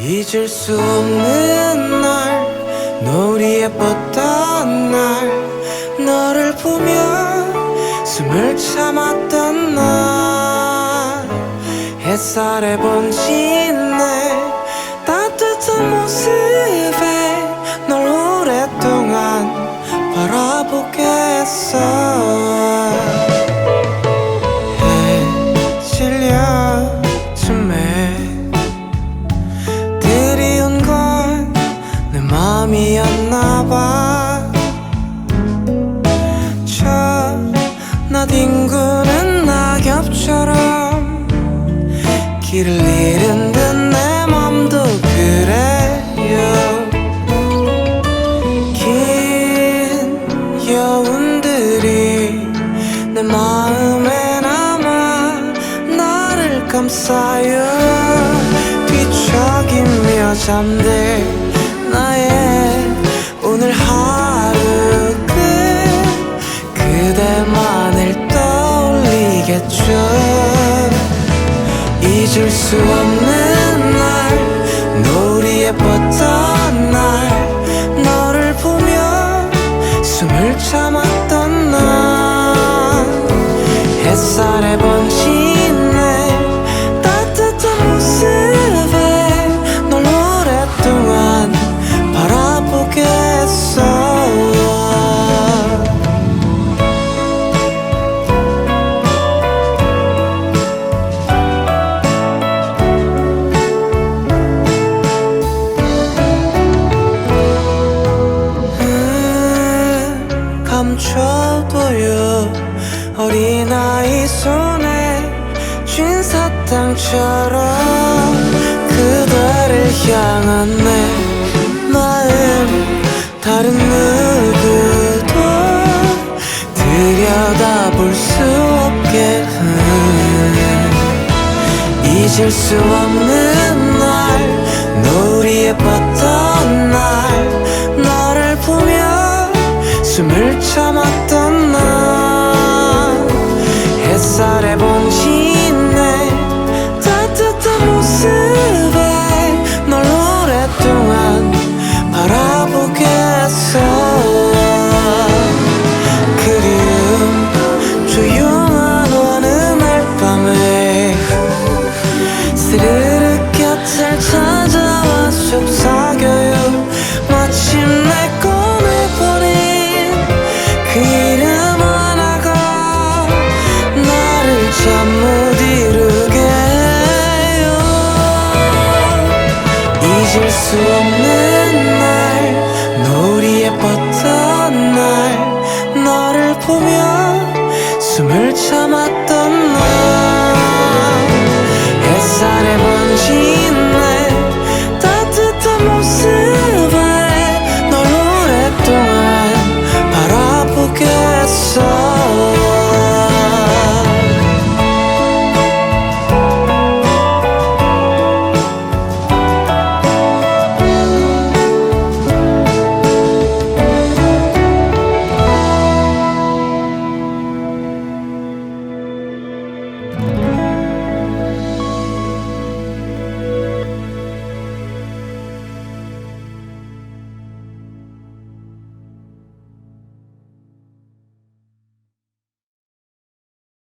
잊을 수 없는 날 노을이 예뻤던 날 너를 보며 숨을 참았던 날. 햇살에 내 따뜻한 모습에 널 오랫동안 바라보게 했어 내 맘이었나 봐. 저나 뒹구는 낙엽처럼 길을 잃은 듯 내 맘도 그래요. 긴 여운들이 내 마음에 남아 나를 감싸요 뒤척이며 잠들 나의 잊을 수 없는 날 노을이 예뻤던 날 너를 보며 숨을 참았던 날. 햇살에 번진 음, 감춰보여 어린아이 손에 쥔 사탕처럼 그대를 향한 내 마음 다른 누구도 들여다볼 수 없게. 음, 잊을 수 없는 날 노을이 예뻤 참았던 날 햇살에 번진 Isso.